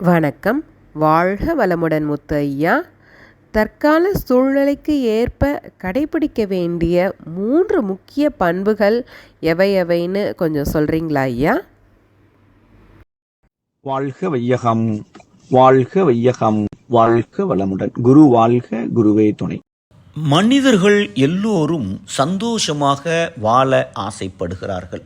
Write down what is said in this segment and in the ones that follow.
வணக்கம். வாழ்க வளமுடன் முத்து ஐயா தற்கால சூழ்நிலைக்கு ஏற்ப கடைபிடிக்க வேண்டிய மூன்று முக்கிய பண்புகள் எவை எவைன்னு கொஞ்சம் சொல்கிறீங்களா ஐயா? வாழ்க வையகம் வாழ்க வையகம் வாழ்க வளமுடன். குரு வாழ்க குருவே துணை. மனிதர்கள் எல்லோரும் சந்தோஷமாக வாழ ஆசைப்படுகிறார்கள்.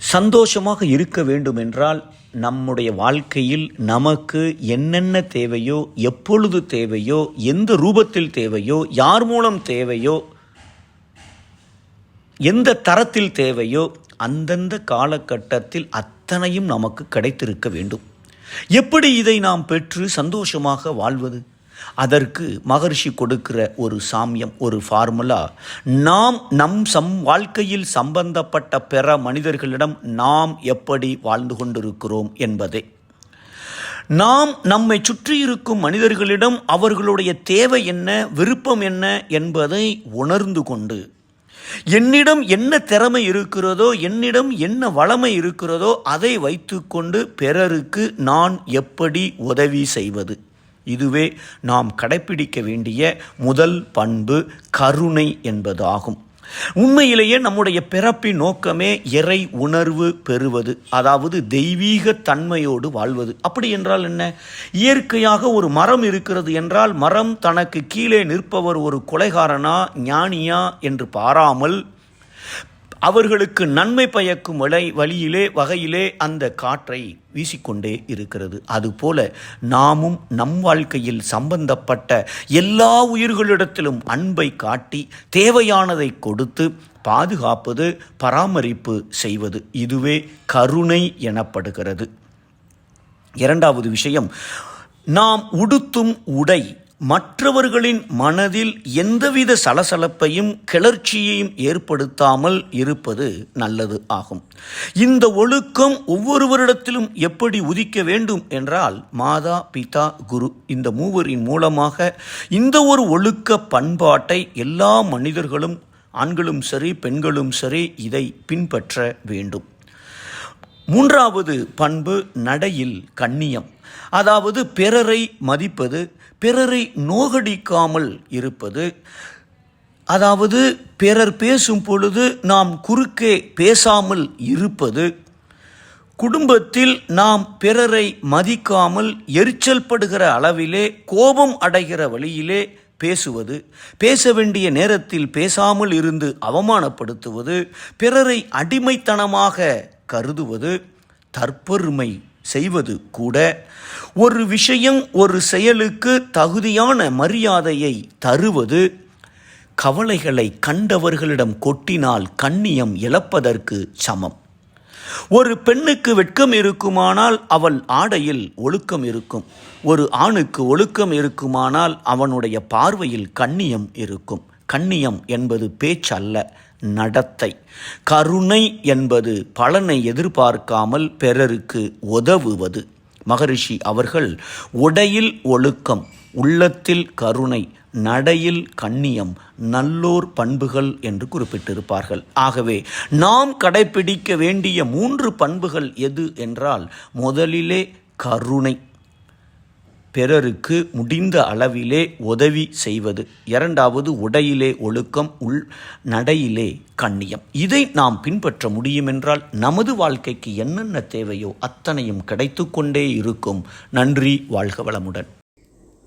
சந்தோஷமாக இருக்க வேண்டும் என்றால் நம்முடைய வாழ்க்கையில் நமக்கு என்னென்ன தேவையோ எப்பொழுது தேவையோ எந்த ரூபத்தில் தேவையோ யார் மூலம் தேவையோ எந்த தரத்தில் தேவையோ அந்தந்த காலகட்டத்தில் அத்தனையும் நமக்கு கிடைத்திருக்க வேண்டும். எப்படி இதை நாம் பெற்று சந்தோஷமாக வாழ்வது? அதற்கு மகர்ஷி கொடுக்கிற ஒரு சாமியம் ஒரு ஃபார்முலா நாம் நம் சம் வாழ்க்கையில் சம்பந்தப்பட்ட பிற மனிதர்களிடம் நாம் எப்படி வாழ்ந்து கொண்டிருக்கிறோம் என்பதே. நாம் நம்மை சுற்றி இருக்கும் மனிதர்களிடம் அவர்களுடைய தேவை என்ன விருப்பம் என்ன என்பதை உணர்ந்து கொண்டு என்னிடம் என்ன திறமை இருக்கிறதோ என்னிடம் என்ன வளமை இருக்கிறதோ அதை வைத்துக்கொண்டு பிறருக்கு நான் எப்படி உதவி செய்வது? இதுவே நாம் கடைப்பிடிக்க வேண்டிய முதல் பண்பு கருணை என்பதாகும். உண்மையிலேயே நம்முடைய பிறப்பின் நோக்கமே இறை உணர்வு பெறுவது அதாவது தெய்வீக தன்மையோடு வாழ்வது. அப்படி என்றால் என்ன? இயற்கையாக ஒரு மரம் இருக்கிறது என்றால் மரம் தனக்கு கீழே நிற்பவர் ஒரு கொலைகாரனா ஞானியா என்று பாராமல் அவர்களுக்கு நன்மை பயக்கும் வழி வழியிலே வகையிலே அந்த காற்றை வீசிக்கொண்டே இருக்கிறது. அதுபோல நாமும் நம் வாழ்க்கையில் சம்பந்தப்பட்ட எல்லா உயிர்களிடத்திலும் அன்பை காட்டி தேவையானதை கொடுத்து பாதுகாப்பது பராமரிப்பு செய்வது இதுவே கருணை எனப்படுகிறது. இரண்டாவது விஷயம் நாம் உடுத்தும் உடை மற்றவர்களின் மனதில் எந்தவித சலசலப்பையும் கிளர்ச்சியையும் ஏற்படுத்தாமல் இருப்பது நல்லது ஆகும். இந்த ஒழுக்கம் ஒவ்வொருவரிடத்திலும் எப்படி உதிக்க வேண்டும் என்றால் மாதா பிதா குரு இந்த மூவரின் மூலமாக இந்த ஒரு ஒழுக்க பண்பாட்டை எல்லா மனிதர்களும் ஆண்களும் சரி பெண்களும் சரி இதை பின்பற்ற வேண்டும். மூன்றாவது பண்பு நடையில் கண்ணியம். அதாவது பிறரை மதிப்பது பிறரை நோகடிக்காமல் இருப்பது. அதாவது பிறர் பேசும் பொழுது நாம் குறுக்கே பேசாமல் இருப்பது. குடும்பத்தில் நாம் பிறரை மதிக்காமல் எரிச்சல் படுகிற அளவிலே கோபம் அடைகிற வழியிலே பேசுவது. பேச வேண்டிய நேரத்தில் பேசாமல் இருந்து அவமானப்படுத்துவது. பிறரை அடிமைத்தனமாக கருதுவது தற்பெருமை செய்வது கூட ஒரு விஷயம் ஒரு செயலுக்கு தகுதியான மரியாதையை தருவது கவலைகளை கண்டவர்களிடம் கொட்டினால் கண்ணியம் இழப்பதற்கு சமம். ஒரு பெண்ணுக்கு வெட்கம் இருக்குமானால் அவள் ஆடையில் ஒழுக்கம் இருக்கும். ஒரு ஆணுக்கு ஒழுக்கம் இருக்குமானால் அவனுடைய பார்வையில் கண்ணியம் இருக்கும். கண்ணியம் என்பது பேச்சல்ல. நடத்தை. கருணை என்பது பலனை எதிர்பார்க்காமல் பிறருக்கு உதவுவது. மகரிஷி அவர்கள் உடையில் ஒழுக்கம் உள்ளத்தில் கருணை நடையில் கண்ணியம் நல்லோர் பண்புகள் என்று குறிப்பிட்டிருப்பார்கள். ஆகவே நாம் கடைபிடிக்க வேண்டிய மூன்று பண்புகள் எது என்றால் முதலிலே கருணை பிறருக்கு முடிந்த அளவிலே உதவி செய்வது. இரண்டாவது உடையிலே ஒழுக்கம் உள் நடையிலே கண்ணியம். இதை நாம் பின்பற்ற முடியுமென்றால் நமது வாழ்க்கைக்கு என்னென்ன தேவையோ அத்தனையும் கிடைத்து கொண்டே இருக்கும். நன்றி வாழ்க வளமுடன்.